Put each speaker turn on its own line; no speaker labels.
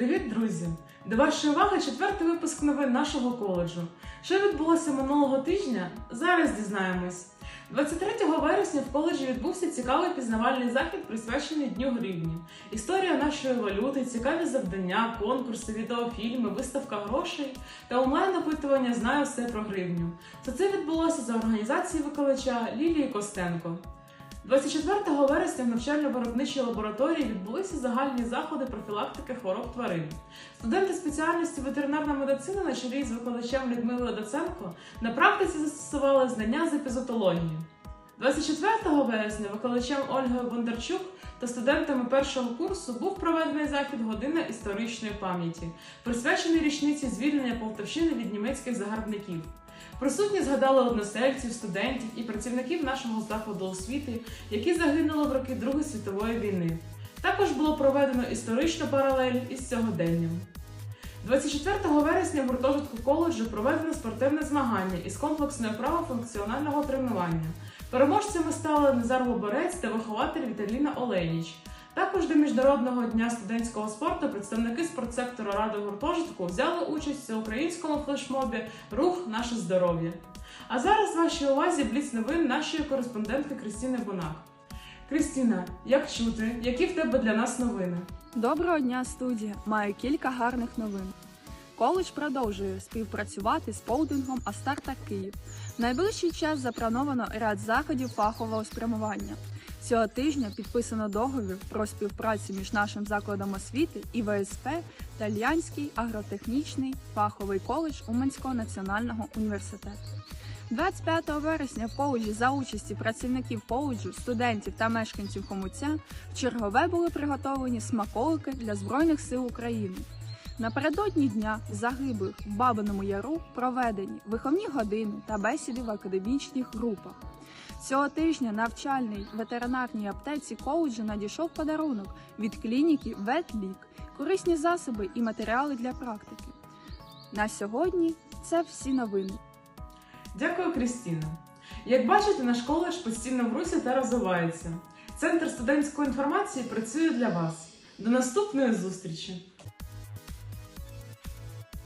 Привіт, друзі! До вашої уваги четвертий випуск новин нашого коледжу. Що відбулося минулого тижня? Зараз дізнаємось. 23 вересня в коледжі відбувся цікавий пізнавальний захід, присвячений Дню гривні. Історія нашої валюти, цікаві завдання, конкурси, відеофільми, виставка грошей та онлайн-опитування Знаю все про гривню. Все це відбулося за організації викладача Лілії Костенко. 24 вересня в навчально-виробничій лабораторії відбулися загальні заходи профілактики хвороб тварин. Студенти спеціальності ветеринарна медицина на чолі з викладачем Людмилою Доценко на практиці застосували знання з епізотології. 24 вересня викладачем Ольгою Бондарчук та студентами першого курсу був проведений захід Година історичної пам'яті, присвячений річниці звільнення Полтавщини від німецьких загарбників. Присутні згадали односельців, студентів і працівників нашого закладу освіти, які загинули в роки Другої світової війни. Також було проведено історичну паралель із сьогоденням. 24 вересня в гуртожитку коледжу проведено спортивне змагання із комплексної вправи функціонального тренування. Переможцями стали Назар Боборець та вихователь Віталіна Оленіч. Також до Міжнародного дня студентського спорту представники спортсектору ради гуртожитку взяли участь у всеукраїнському флешмобі Рух наше здоров'я. А зараз вашій увазі бліц новин нашої кореспондентки Крістіни Бунак. Крістіна, як чути, які в тебе для нас новини?
Доброго дня, студія! Маю кілька гарних новин. Коледж продовжує співпрацювати з полдингом Астарта Київ. Найближчий час заплановано ряд заходів фахового спрямування. Цього тижня підписано договір про співпрацю між нашим закладом освіти і ВСП та Ільянський агротехнічний фаховий коледж Уманського національного університету. 25 вересня в коледжі за участі працівників коледжу, студентів та мешканців Хомуця в чергове були приготовлені смаколики для Збройних сил України. Напередодні дня загиблих в Бабиному Яру проведені виховні години та бесіди в академічних групах. Цього тижня навчальній ветеринарній аптеці коледжу надійшов подарунок від клініки Ветлік, корисні засоби і матеріали для практики. На сьогодні це всі новини.
Дякую, Крістіна. Як бачите, наш коледж постійно в русі та розвивається. Центр студентської інформації працює для вас. До наступної зустрічі!